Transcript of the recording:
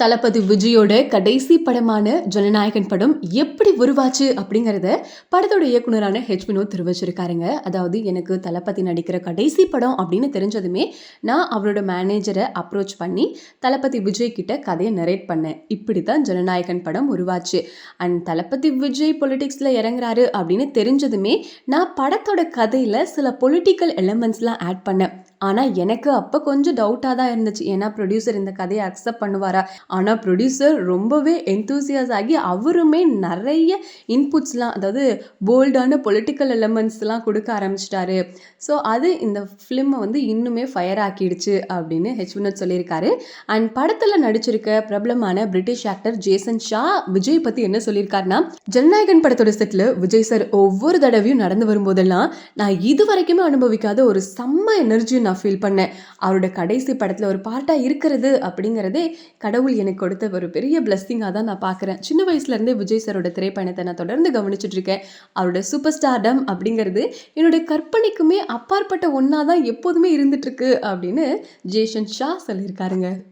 தளபதி விஜயோட கடைசி படமான ஜனநாயகன் படம் எப்படி உருவாச்சு அப்படிங்கிறத படத்தோட இயக்குனரான ஹெச் வினோத் தெரிவிச்சிருக்காருங்க. அதாவது எனக்கு தளபதி நடிக்கிற கடைசி படம் அப்படின்னு தெரிஞ்சதுமே நான் அவரோட மேனேஜரை அப்ரோச் பண்ணி தளபதி விஜய் கிட்ட கதையை நரேட் பண்ணேன். இப்படி தான் ஜனநாயகன் படம் உருவாச்சு. அண்ட் தளபதி விஜய் பொலிட்டிக்ஸில் இறங்குறாரு அப்படின்னு தெரிஞ்சதுமே நான் படத்தோட கதையில் சில பொலிட்டிக்கல் எலமெண்ட்ஸ்லாம் ஆட் பண்ணேன். ஆனால் எனக்கு அப்போ கொஞ்சம் டவுட்டாக தான் இருந்துச்சு. ஏன்னா ப்ரொடியூசர் இந்த கதையை அக்செப்ட் பண்ணுவாரா? ஆனால் ப்ரொடியூசர் ரொம்பவே என்தூசியாஸ் ஆகி அவருமே நிறைய இன்புட்ஸ்லாம் அதாவது போல்டான பொலிட்டிக்கல் எலமெண்ட்ஸ்லாம் கொடுக்க ஆரம்பிச்சிட்டாரு. ஸோ அது இந்த ஃபிலிமை வந்து இன்னுமே ஃபயர் ஆக்கிடுச்சு அப்படின்னு ஹெச் வினோத் சொல்லியிருக்காரு. அண்ட் படத்தில் நடிச்சிருக்க பிரபலமான British actor Jason Shah Vijay பற்றி என்ன சொல்லியிருக்காருன்னா ஜனநாயகன் படத்தோட செட்டில் விஜய் சார் ஒவ்வொரு தடவையும் நடந்து வரும்போதெல்லாம் நான் இது வரைக்குமே அனுபவிக்காத ஒரு செம்ம எனர்ஜி நான் ஃபீல் பண்ணேன். அவரோட கடைசி படத்தில் ஒரு பார்ட்டாக இருக்கிறது அப்படிங்கிறதே கடவுள் எனக்கு கொடுத்த ஒரு பெரிய பிளஸ்ஸிங்காக தான் நான் பார்க்குறேன் சின்ன வயசுலேருந்தே விஜய் சாரோட திரைப்பயணத்தை நான் தொடர்ந்து கவனிச்சிட்டுருக்கேன் அவரோட சூப்பர் ஸ்டார்டம் அப்படிங்கிறது என்னுடைய கற்பனைக்குமே அப்பாற்பட்ட ஒன்றா தான் எப்போதுமே இருந்துட்டுருக்கு அப்படின்னு ஜேஷன் ஷா சொல்லியிருக்காருங்க.